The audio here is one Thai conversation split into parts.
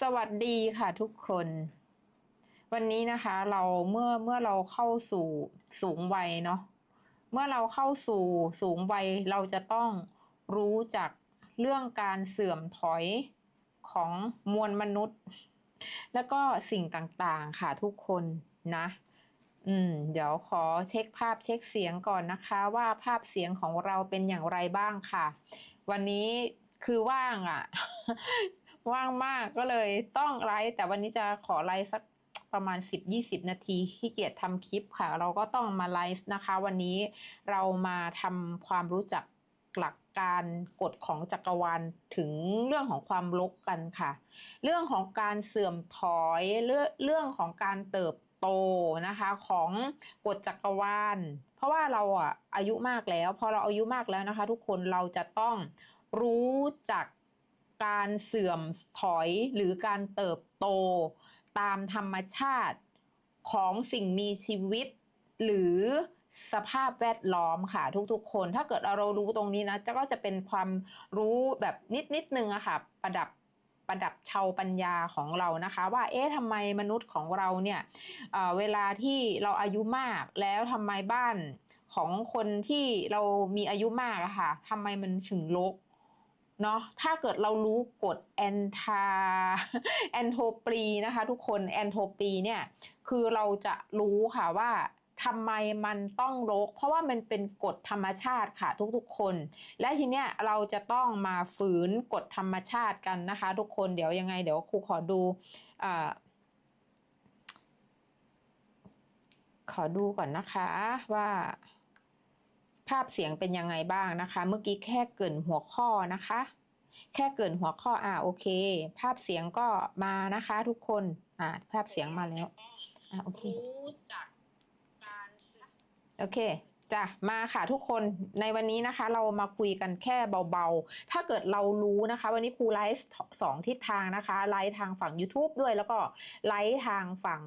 สวัสดีค่ะทุกคน วันนี้นะคะเราเมื่อเมื่อเราเข้าสู่สูงวัยเนาะเมื่อเราเข้าสู่สูงวัยเราจะต้องรู้จักเรื่องการเสื่อมถอยของมวลมนุษย์ แล้วก็สิ่งต่างๆค่ะทุกคนนะ อืม เดี๋ยวขอเช็คภาพเช็คเสียงก่อนนะคะ ว่าภาพเสียงของเราเป็นอย่างไรบ้างค่ะ วันนี้คือว่างอะ่ะ ว่างมากก็เลยต้องไลฟ์แต่วันนี้จะขอไลฟ์สักประมาณ 10-20 นาทีขี้เกียจทำคลิปค่ะ เราก็ต้องมาไลฟ์นะคะ วันนี้เรามาทำความรู้จักหลักการกฎของจักรวาลถึงเรื่องของความลกกันค่ะ เรื่องของการเสื่อมถอยเรื่องเรื่องของการเติบโตนะคะของกฎจักรวาล เพราะว่าเราอะอายุมากแล้ว พอเราอายุมากแล้วนะคะ ทุกคนเราจะต้องรู้จัก การเสื่อมถอยหรือการเติบโตตามธรรมชาติของสิ่งมีชีวิต หรือสภาพแวดล้อมค่ะทุกๆ คนถ้าเกิดเรารู้ตรงนี้นะจะก็จะเป็นความรู้แบบนิดนิดนึงอะค่ะประดับประดับชาวปัญญาของเรานะคะ ว่าเอ๊ะทำไมมนุษย์ของเราเนี่ยเเวลาที่เราอายุมากแล้วทำไมบ้านของคนที่เรามีอายุมากอะค่ะทำไมมันถึงรก เนาะถ้าเกิดเรารู้กฎแอนทาแอนโทปีนะคะ ทุกคนแอนโทปีเนี่ยคือเราจะรู้ค่ะว่าทำไมมันต้องรก เพราะว่ามันเป็นกฎธรรมชาติค่ะทุกๆคน และทีเนี้ยเราจะต้องมาฝืนกฎธรรมชาติกันนะคะ ทุกคนเดี๋ยวยังไง เดี๋ยวครูขอดูอขอดูก่อนนะคะว่า ภาพเสียงเป็นยังไงบ้างนะคะ เมื่อกี้แค่เกินหัวข้อนะคะ แค่เกินหัวข้ออ่าโอเค ภาพเสียงก็มานะคะ ทุกคนอ่าภาพเสียงมาแล้วอ่าโอเครู้จักการโอเค จ้ะมาค่ะทุกคนในวันนี้นะคะ เรามาคุยกันแค่เบาๆ ถ้าเกิดเรารู้นะคะ วันนี้ครูไลฟ์สองทิศทางนะคะไลฟ์ทางฝั่ง YouTube ด้วย แล้วก็ไลฟ์ทางฝั่ง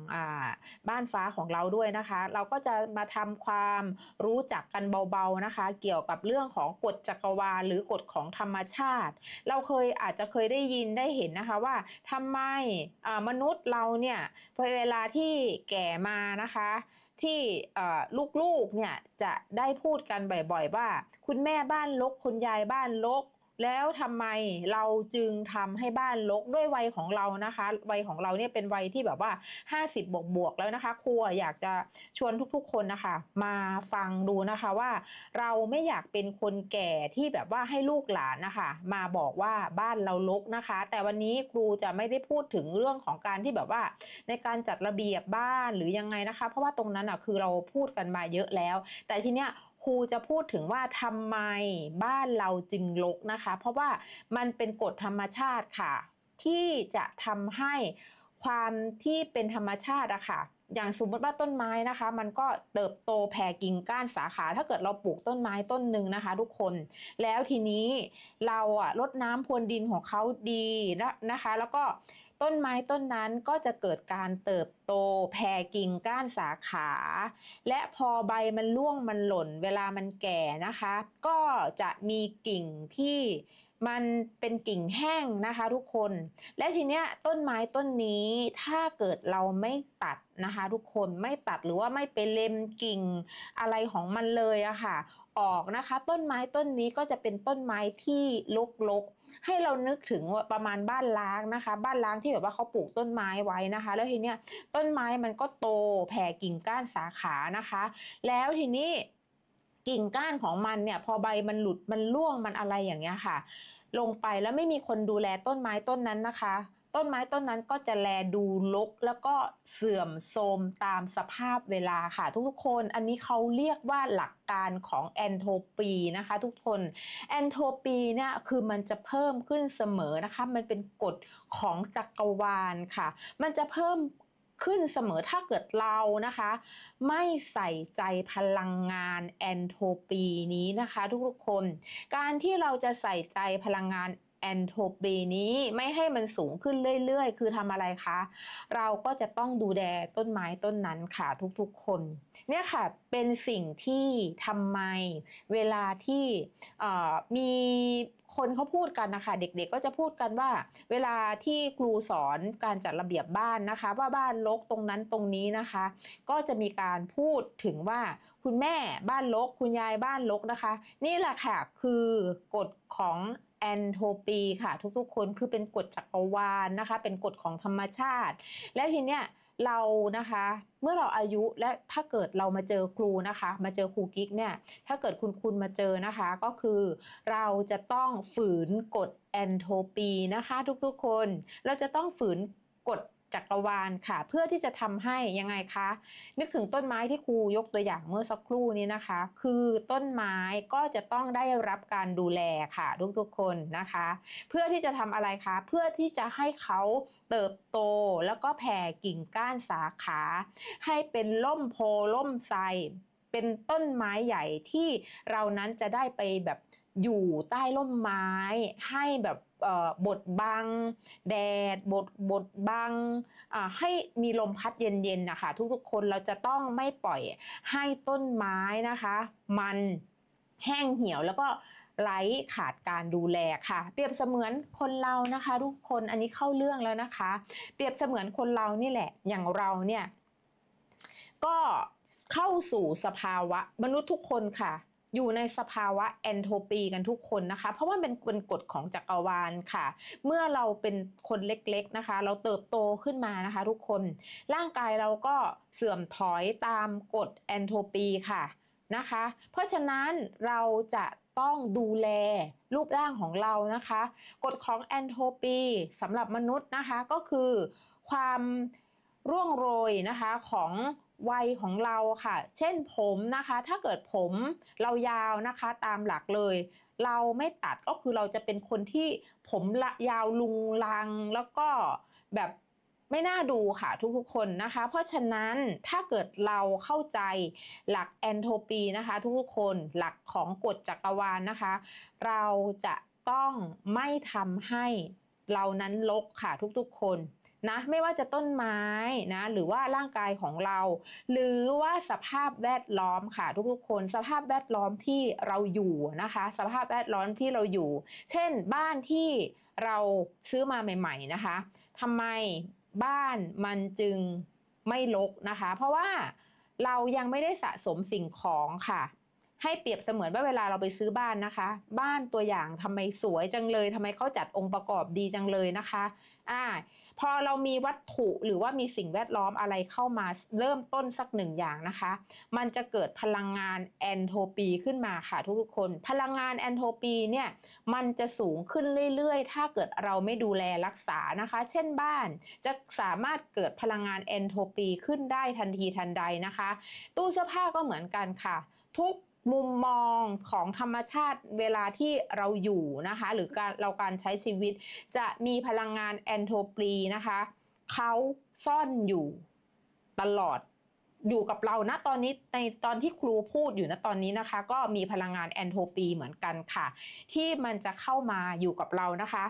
บ้านฟ้าของเราด้วยนะคะ เราก็จะมาทำความรู้จักกันเบาๆนะคะ เกี่ยวกับเรื่องของกฎจักรวาลหรือกฎของธรรมชาติ เราเคยอาจจะเคยได้ยินได้เห็นนะคะว่าทำไมมนุษย์เราเนี่ยพอเวลาที่แก่มานะคะ ที่ลูกๆเนี่ยจะได้พูดกันบ่อยๆว่า คุณแม่บ้านลกคุณยายบ้านลก แล้วทำไมเราจึงทำให้บ้านรกด้วยวัยของเรานะคะ วัยของเราเนี่ยเป็นวัยที่แบบว่า 50 บวกบวกแล้วนะคะ ครูอยากจะชวนทุกๆคนนะคะ มาฟังดูนะคะว่า เราไม่อยากเป็นคนแก่ที่แบบว่าให้ลูกหลานนะคะ มาบอกว่าบ้านเรารกนะคะ แต่วันนี้ครูจะไม่ได้พูดถึงเรื่องของการที่แบบว่า ในการจัดระเบียบบ้านหรือยังไงนะคะ เพราะว่าตรงนั้นอะคือเราพูดกันมาเยอะแล้ว แต่ทีเนี้ย ครูจะพูดถึงว่าทำไมบ้านเราจึงรกนะคะ เพราะว่ามันเป็นกฎธรรมชาติค่ะ ที่จะทำให้ความที่เป็นธรรมชาติอะค่ะ อย่างสมมติว่าต้นไม้นะคะ มันก็เติบโตแผ่กิ่งก้านสาขา ถ้าเกิดเราปลูกต้นไม้ต้นหนึ่งนะคะ ทุกคน แล้วทีนี้เราอะลดน้ำพรวนดินของเขาดีนะคะ แล้วก็ต้นไม้ต้นนั้นก็จะเกิดการเติบโตแผ่กิ่งก้านสาขา และพอใบมันร่วงมันหล่น เวลามันแก่นะคะ ก็จะมีกิ่งที่ มันเป็นกิ่งแห้งนะคะทุกคน และทีเนี้ยต้นไม้ต้นนี้ถ้าเกิดเราไม่ตัดนะคะทุกคนไม่ตัดหรือว่าไม่ไปเล็มกิ่งอะไรของมันเลยอะค่ะ ออกนะคะ ต้นไม้ต้นนี้ก็จะเป็นต้นไม้ที่ลกๆ ให้เรานึกถึงประมาณบ้านล้างนะคะ บ้านล้างที่แบบว่าเขาปลูกต้นไม้ไว้นะคะ แล้วทีเนี้ยต้นไม้มันก็โตแผ่กิ่งก้านสาขานะคะ แล้วทีนี้ กิ่งก้านของมันเนี่ยพอใบมันหลุดมันร่วงมันอะไรอย่างเงี้ยค่ะ ลงไปแล้วไม่มีคนดูแลต้นไม้ต้นนั้นนะคะ ต้นไม้ต้นนั้นก็จะแลดูลกแล้วก็เสื่อมโทรมตามสภาพเวลาค่ะ ทุกๆคนอันนี้เขาเรียกว่าหลักการของแอนโทปีนะคะ ทุกคนแอนโทปีเนี่ยคือมันจะเพิ่มขึ้นเสมอนะคะ มันเป็นกฎของจักรวาลค่ะ มันจะเพิ่ม ขึ้นเสมอถ้าเกิดเรานะคะ ไม่ใส่ใจพลังงานแอนโทปีนี้นะคะ ทุกๆคน การที่เราจะใส่ใจพลังงาน แอนโทปีนี้ไม่ให้มันสูงขึ้นเรื่อยๆ คือทำอะไรคะ เราก็จะต้องดูแลต้นไม้ต้นนั้นค่ะทุกๆคน เนี่ยค่ะเป็นสิ่งที่ทำไมเวลาที่มีคนเขาพูดกันนะคะ เด็กๆก็จะพูดกันว่า เวลาที่ครูสอนการจัดระเบียบบ้านนะคะ ว่าบ้านรกตรงนั้นตรงนี้นะคะ ก็จะมีการพูดถึงว่าคุณแม่บ้านรกคุณยายบ้านรกนะคะ นี่แหละค่ะคือกฎของ แอนโทปีค่ะ ทุกๆคนคือเป็นกฎจักรวาลนะคะ เป็นกฎของธรรมชาติ และทีเนี้ยเรานะคะ เมื่อเราอายุและถ้าเกิดเรามาเจอครูนะคะ มาเจอครูกิ๊กเนี่ยถ้าเกิดคุณคุณมาเจอนะคะ ก็คือเราจะต้องฝืนกฎแอนโทปีนะคะ ทุกๆคน เราจะต้องฝืนกฎ จักรวาลค่ะ เพื่อที่จะทำให้ยังไงคะ นึกถึงต้นไม้ที่ครูยกตัวอย่างเมื่อสักครู่นี้นะคะ คือต้นไม้ก็จะต้องได้รับการดูแลค่ะทุกๆคนนะคะ เพื่อที่จะทำอะไรคะ เพื่อที่จะให้เขาเติบโตแล้วก็แผ่กิ่งก้านสาขา ให้เป็นล่มโพล่มไทรเป็นต้นไม้ใหญ่ที่เรานั้นจะได้ไปแบบ อยู่ใต้ร่มไม้ให้แบบเอ่อบดบัง แดดบดบดบังอ่าให้มีลมพัดเย็นๆนะคะทุกๆคนเราจะต้องไม่ปล่อยให้ต้นไม้นะคะ มันแห้งเหี่ยวแล้วก็ไร้ขาดการดูแลค่ะ เปรียบเสมือนคนเรานะคะ ทุกคนอันนี้เข้าเรื่องแล้วนะคะ เปรียบเสมือนคนเรานี่แหละอย่างเราเนี่ยก็เข้าสู่สภาวะมนุษย์ทุกคนค่ะ อยู่ในสภาวะแอนโทปีกันทุกคนนะคะ เพราะว่าเป็นเป็นกฎของจักรวาลค่ะ เมื่อเราเป็นคนเล็กๆนะคะ เราเติบโตขึ้นมานะคะ ทุกคน ร่างกายเราก็เสื่อมถอยตามกฎแอนโทปีค่ะนะคะ เพราะฉะนั้นเราจะต้องดูแลรูปร่างของเรานะคะ กฎของแอนโทปีสำหรับมนุษย์นะคะก็คือความ ร่วงโรยนะคะของวัยของเราค่ะ เช่นผมนะคะ ถ้าเกิดผมเรายาวนะคะตามหลักเลย เราไม่ตัดก็คือเราจะเป็นคนที่ผมละยาวลุงลังแล้วก็แบบไม่น่าดูค่ะทุกๆคนนะคะ เพราะฉะนั้นถ้าเกิดเราเข้าใจหลักแอนโทปีนะคะ ทุกๆคนหลักของกฎจักรวาลนะคะ เราจะต้องไม่ทำให้เรานั้นลกค่ะทุกๆคน นะไม่ว่าจะต้นไม้นะหรือว่าร่างกายของเรา หรือว่าสภาพแวดล้อมค่ะทุกๆ คนสภาพแวดล้อมที่เราอยู่นะคะ สภาพแวดล้อมที่เราอยู่ เช่นบ้านที่เราซื้อมาใหม่ ๆนะคะทำไมบ้านมันจึงไม่รกนะคะ เพราะว่าเรายังไม่ได้สะสมสิ่งของค่ะ ให้เปรียบเสมือนว่าเวลาเราไปซื้อบ้านนะคะ บ้านตัวอย่างทำไมสวยจังเลยทำไมเขาจัดองค์ประกอบดีจังเลยนะคะ อ่าพอเรามีวัตถุหรือว่ามีสิ่งแวดล้อมอะไรเข้ามาเริ่มต้นสักหนึ่งอย่างนะคะ มันจะเกิดพลังงานแอนโทปีขึ้นมาค่ะทุกๆคน พลังงานแอนโทปีเนี่ยมันจะสูงขึ้นเรื่อยๆ ถ้าเกิดเราไม่ดูแลรักษานะคะ เช่นบ้านจะสามารถเกิดพลังงานแอนโทปีขึ้นได้ทันทีทันใดนะคะ ตู้เสื้อผ้าก็เหมือนกันค่ะ ทุก มุมมองของธรรมชาติเวลาที่เราอยู่นะคะ หรือการเราการใช้ชีวิต จะมีพลังงานแอนโทปีนะคะเขาซ่อนอยู่ตลอดอยู่กับเราณตอนนี้ในตอนที่ครูพูดอยู่ณตอนนี้นะคะ ก็มีพลังงานแอนโทปีเหมือนกันค่ะ ที่มันจะเข้ามาอยู่กับเรานะคะ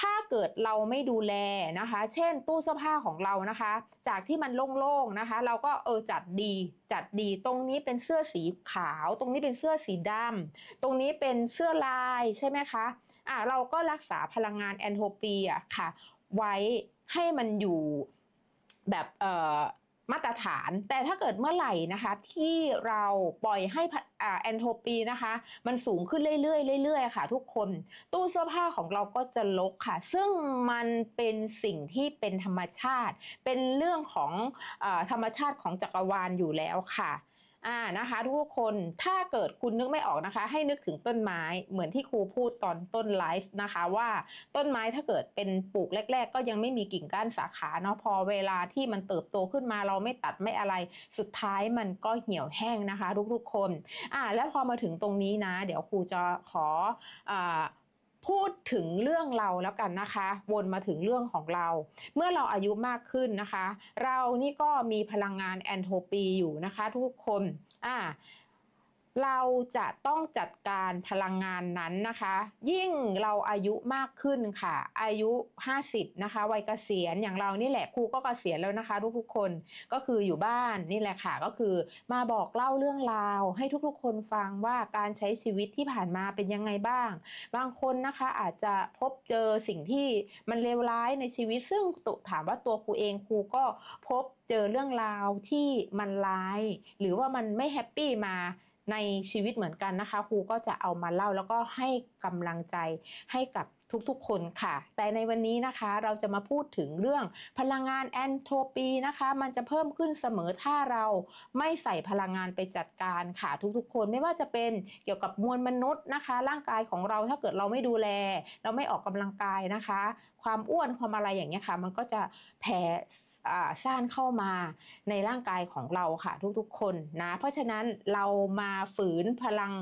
ถ้าเกิดเราไม่ดูแลนะคะ เช่นตู้เสื้อผ้าของเรานะคะ จากที่มันโล่งๆนะคะ เราก็เออจัดดีจัดดีตรงนี้เป็นเสื้อสีขาว ตรงนี้เป็นเสื้อสีดำตรงนี้เป็นเสื้อลายใช่ไหมคะอะเราก็รักษาพลังงานแอนโทปีอะค่ะ ไว้ให้มันอยู่แบบเอ่อ มาตรฐาน แต่ถ้าเกิดเมื่อไหร่นะคะที่เราปล่อยให้แอนโทปีนะคะ มันสูงขึ้นเรื่อยๆเรื่อยๆค่ะ ทุกคนตู้เสื้อผ้าของเราก็จะลกค่ะ ซึ่งมันเป็นสิ่งที่เป็นธรรมชาติ เป็นเรื่องของอธรรมชาติของจักรวาลอยู่แล้วค่ะ อ่านะคะทุกคนถ้าเกิดคุณนึกไม่ออกนะคะ ให้นึกถึงต้นไม้เหมือนที่ครูพูดตอนต้นไลฟ์นะคะว่าต้นไม้ถ้าเกิดเป็นปลูกแรก ๆ ก็ยังไม่มีกิ่งก้านสาขาเนาะพอเวลาที่มันเติบโตขึ้นมาเราไม่ตัดไม่อะไร สุดท้ายมันก็เหี่ยวแห้งนะคะ ทุกๆคนอ่าแล้วพอมาถึงตรงนี้นะ เดี๋ยวครูจะขออ่า พูดถึงเรื่องเราแล้วกันนะคะ วนมาถึงเรื่องของเรา เมื่อเราอายุมากขึ้นนะคะ เรานี่ก็มีพลังงานแอนโทปีอยู่นะคะ ทุกคนอ่า เราจะต้องจัดการพลังงานนั้นนะคะ ยิ่งเราอายุมากขึ้นค่ะ อายุ 50 นะคะ วัยเกษียณอย่างเรานี่แหละครูก็เกษียณแล้วนะคะ ทุกๆคนก็คืออยู่บ้านนี่แหละค่ะ ก็คือมาบอกเล่าเรื่องราว ให้ทุกๆ คนฟังว่าการใช้ชีวิตที่ผ่านมาเป็นยังไงบ้าง บางคนนะคะอาจจะพบเจอสิ่งที่มันเลวร้ายในชีวิต ซึ่งตุถามว่าตัวครูเองครูก็พบเจอเรื่องราวที่มันร้าย หรือว่ามันไม่แฮปปี้มา ในชีวิตเหมือนกันนะคะ ครูก็จะเอามาเล่าแล้วก็ให้กำลังใจให้กับ ทุกๆ คนค่ะ แต่ในวันนี้นะคะเราจะมาพูดถึงเรื่องพลังงานแอนโทปีนะคะ มันจะเพิ่มขึ้นเสมอถ้าเราไม่ใส่พลังงานไปจัดการค่ะทุกๆ คนไม่ว่าจะเป็นเกี่ยวกับมวลมนุษย์นะคะ ร่างกายของเราถ้าเกิดเราไม่ดูแล เราไม่ออกกำลังกายนะคะ ความอ้วนความอะไรอย่างเงี้ยค่ะ มันก็จะแผ่อ่ซ่านเข้ามาในร่างกายของเราค่ะ ทุกๆ คนนะ เพราะฉะนั้นเรามาฝืนพลัง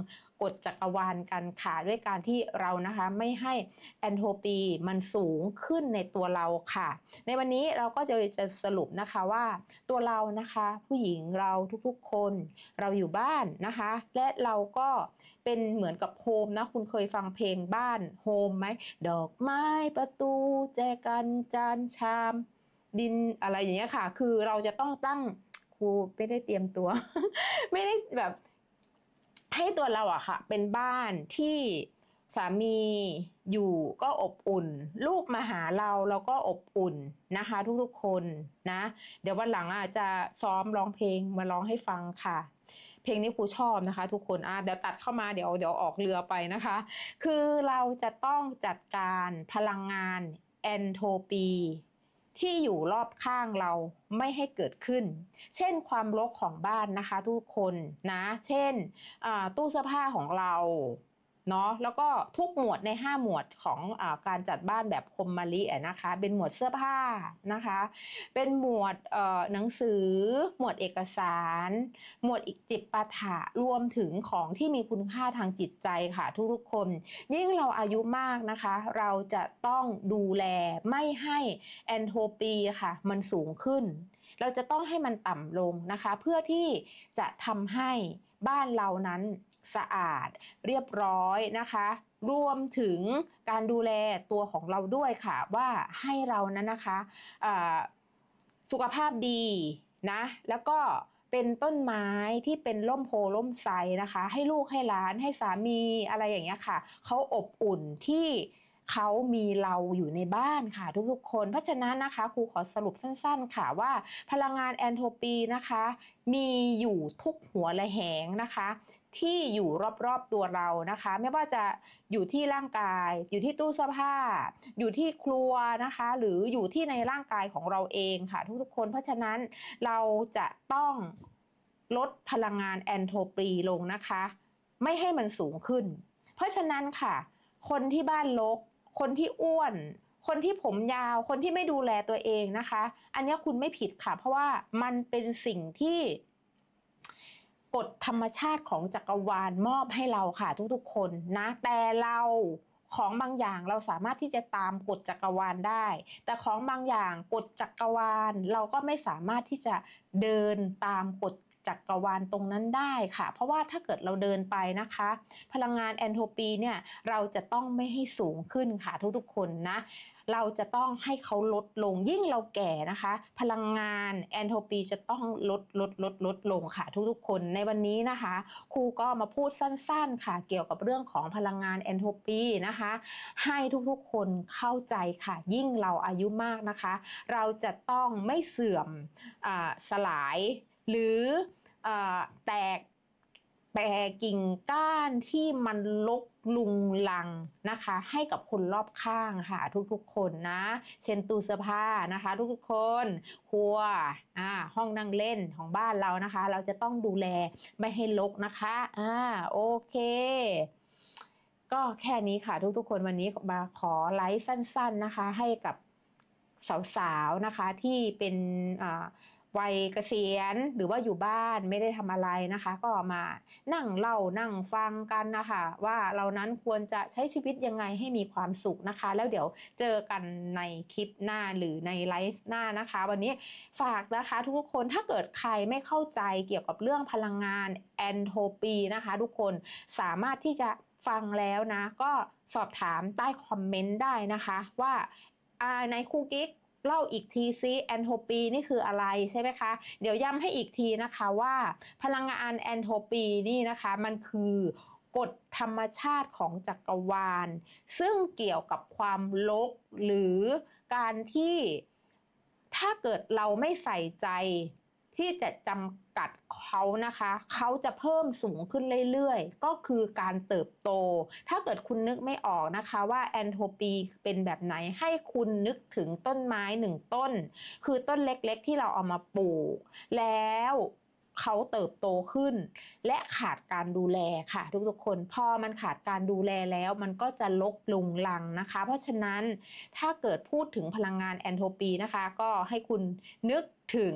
กฎจักรวาลกันค่ะด้วยการที่เรานะคะไม่ให้แอนโทปีมันสูงขึ้นในตัวเราค่ะ ในวันนี้เราก็จะจะสรุปนะคะว่าตัวเรานะคะ ผู้หญิงเราทุกๆคนเราอยู่บ้านนะคะ และเราก็เป็นเหมือนกับโฮมนะคุณเคยฟังเพลงบ้านโฮมไหมดอกไม้ประตู แจกันจานชามดินอะไรอย่างเงี้ยค่ะ คือเราจะต้องตั้งครูไม่ได้เตรียมตัว ไม่ได้แบบ ให้ตัวเราอะค่ะ เป็นบ้านที่สามีอยู่ก็อบอุ่น ลูกมาหาเราเราก็อบอุ่นนะคะ ทุกๆคนนะ เดี๋ยววันหลังอาจจะซ้อมร้องเพลงมาร้องให้ฟังค่ะ เพลงนี้ครูชอบนะคะ ทุกคนอะเดี๋ยวตัดเข้ามาเดี๋ยวเดี๋ยวออกเรือไปนะคะ คือเราจะต้องจัดการพลังงานแอนโทปี ที่อยู่รอบข้างเราไม่ให้เกิดขึ้น เช่นความรกของบ้านนะคะทุกคนนะ เช่นตู้เสื้อผ้าของเรา เนาะแล้วก็ทุกหมวดใน 5 หมวดของอการจัดบ้านแบบคมมาลิะนะคะเป็นหมวดเสื้อผ้านะคะ เป็นหมวดหนังสือ หมวดเอกสาร หมวดอีกจิปาถะรวมถึงของที่มีคุณค่าทางจิตใจค่ะทุกๆคน ยิ่งเราอายุมากนะคะ เราจะต้องดูแลไม่ให้แอนโทปีค่ะ มันสูงขึ้น เราจะต้องให้มันต่ำลงนะคะ เพื่อที่จะทำให้บ้านเรานั้นสะอาดเรียบร้อยนะคะ รวมถึงการดูแลตัวของเราด้วยค่ะ ว่าให้เรานั้นนะคะสุขภาพดีนะ แล้วก็เป็นต้นไม้ที่เป็นร่มโพล่มไทรนะคะ ให้ลูกให้หลานให้สามีอะไรอย่างเงี้ยค่ะเขาอบอุ่นที่ เขามีเราอยู่ในบ้านค่ะทุกๆ คน เพราะฉะนั้นนะคะครูขอสรุปสั้นๆ ค่ะว่า พลังงานแอนโทรปีนะคะ มีอยู่ทุกหัวละแหงนะคะ ที่อยู่รอบๆตัวเรานะคะ ไม่ว่าจะอยู่ที่ร่างกาย อยู่ที่ตู้เสื้อผ้า อยู่ที่ครัวนะคะ หรืออยู่ที่ในร่างกายของเราเองค่ะ ทุกๆคน เพราะฉะนั้นเราจะต้องลดพลังงานแอนโทรปีลงนะคะ ไม่ให้มันสูงขึ้น เพราะฉะนั้นค่ะ คนที่บ้านรก คนที่อ้วน คนที่ผมยาว คนที่ไม่ดูแลตัวเองนะคะ อันนี้คุณไม่ผิดค่ะ เพราะว่ามันเป็นสิ่งที่กฎธรรมชาติของจักรวาลมอบให้เราค่ะ ทุกๆ คนนะ แต่เราของบางอย่างเราสามารถที่จะตามกฎจักรวาลได้ แต่ของบางอย่างกฎจักรวาลเราก็ไม่สามารถที่จะเดินตามกฎ จักรวาลตรงนั้นได้ค่ะ เพราะว่าถ้าเกิดเราเดินไปนะคะ พลังงานแอนโทปีเนี่ยเราจะต้องไม่ให้สูงขึ้นค่ะทุกๆคนนะเราจะต้องให้เขาลดลงยิ่งเราแก่นะคะ พลังงานแอนโทปีจะต้องลดลดลดลดลงค่ะทุกๆคนในวันนี้นะคะ ครูก็มาพูดสั้นๆค่ะเกี่ยวกับเรื่องของพลังงานแอนโทปีนะคะ ให้ทุกๆคนเข้าใจค่ะ ยิ่งเราอายุมากนะคะ เราจะต้องไม่เสื่อมอสลาย หรืออแตกแปรกิ่งก้านที่มันลกลุงลังนะคะ ให้กับคนรอบข้างค่ะ ทุกๆคนนะ เช่นตู้เสื้อผ้านะคะ ทุกๆคนครัวอ่าห้องนั่งเล่นของบ้านเรานะคะ เราจะต้องดูแลไม่ให้รกนะคะอ่าโอเคก็แค่นี้ค่ะทุกๆคนวันนี้มาขอไลฟ์สั้น ๆนะคะ ให้กับสาวๆนะคะที่เป็นอ่า วัยเกษียณหรือว่าอยู่บ้านไม่ได้ทำอะไรนะคะ ก็มานั่งเล่านั่งฟังกันนะคะ ว่าเรานั้นควรจะใช้ชีวิตยังไงให้มีความสุขนะคะ แล้วเดี๋ยวเจอกันในคลิปหน้าหรือในไลฟ์หน้านะคะ วันนี้ฝากนะคะทุกคนถ้าเกิดใครไม่เข้าใจเกี่ยวกับเรื่องพลังงานแอนโทปีนะคะ ทุกคนสามารถที่จะฟังแล้วนะ ก็สอบถามใต้คอมเมนต์ได้นะคะว่าอ่าในครูกิ๊ก เล่าอีกทีซิแอนโทปีนี่คืออะไรใช่ไหมคะ เดี๋ยวย้ำให้อีกทีนะคะว่าพลังงานแอนโทปีนี่นะคะมันคือกฎธรรมชาติของจักรวาล ซึ่งเกี่ยวกับความลกหรือการที่ถ้าเกิดเราไม่ใส่ใจ ที่จะจำกัดเขานะคะ เขาจะเพิ่มสูงขึ้นเรื่อยๆ ก็คือการเติบโต ถ้าเกิดคุณนึกไม่ออกนะคะว่าแอนโทปีเป็นแบบไหนให้คุณนึกถึงต้นไม้หนึ่งต้น คือต้นเล็กๆที่เราเอามาปลูก แล้วเขาเติบโตขึ้น และขาดการดูแลค่ะทุกๆคนพอมันขาดการดูแลแล้ว มันก็จะลกลุงลังนะคะ เพราะฉะนั้นถ้าเกิดพูดถึงพลังงานแอนโทปีนะคะ ก็ให้คุณนึกถึง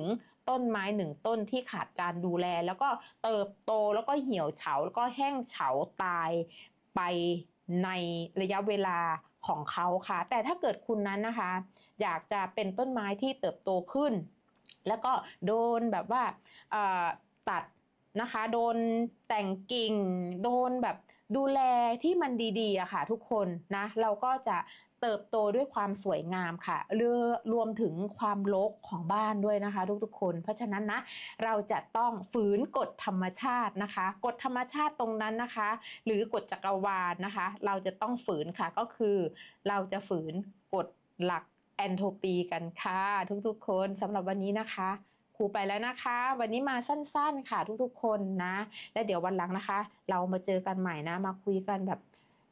ต้นไม้หนึ่งต้นที่ขาดการดูแล แล้วก็เติบโตแล้วก็เหี่ยวเฉาแล้วก็แห้งเฉาตายไปในระยะเวลาของเขาค่ะ แต่ถ้าเกิดคุณนั้นนะคะ อยากจะเป็นต้นไม้ที่เติบโตขึ้น แล้วก็โดนแบบว่าตัดนะคะ โดนแต่งกิ่ง โดนแบบดูแลที่มันดีๆอะค่ะทุกคนนะ เราก็จะ เติบโตด้วยความสวยงามค่ะเรือรวมถึงความรกของบ้านด้วยนะคะ ทุกๆคน เพราะฉะนั้นนะเราจะต้องฝืนกฎธรรมชาตินะคะ กฎธรรมชาติตรงนั้นนะคะ หรือกฎจักรวาลนะคะ เราจะต้องฝืนค่ะก็คือ เราจะฝืนกฎหลักแอนโทปีกันค่ะ ทุกๆคนสำหรับวันนี้นะคะครูไปแล้วนะคะ วันนี้มาสั้นๆค่ะทุกๆคนนะ และเดี๋ยววันหลังนะคะ เรามาเจอกันใหม่นะมาคุยกันแบบ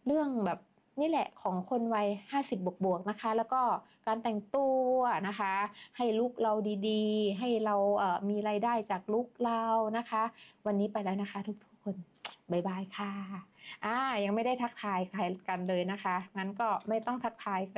เรื่องแบบ นี่แหละของคนวัย 50 บวกๆนะคะ แล้วก็การแต่งตัวนะคะ ให้ลุกเราดีๆ ให้เราเมีรายได้จากลุกเรานะคะ วันนี้ไปแล้วนะคะทุกๆคนบายบายค่ะ อ่า ยังไม่ได้ทักทายใครกันเลยนะคะ งั้นก็ไม่ต้องทักทายก็